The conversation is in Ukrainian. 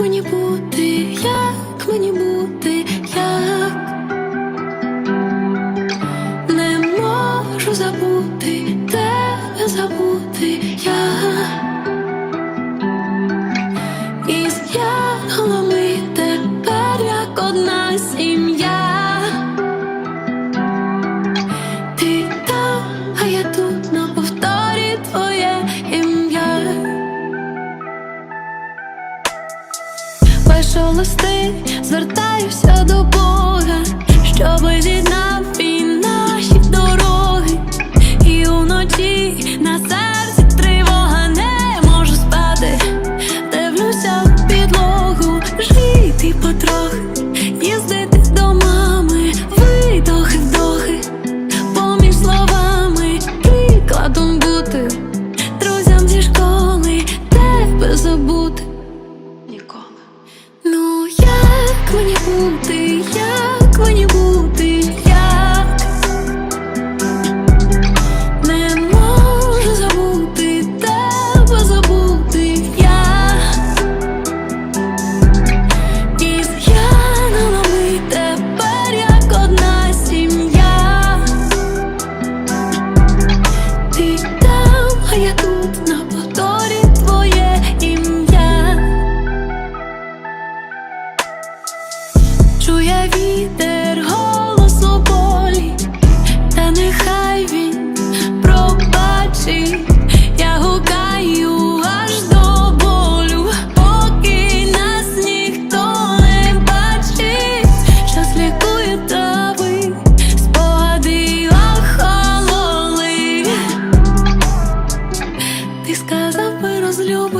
мені бути, як мені бути, як? Не можу забути, тебе забути я із я голови тепер як одна сім'я що листи звертаюся. любить.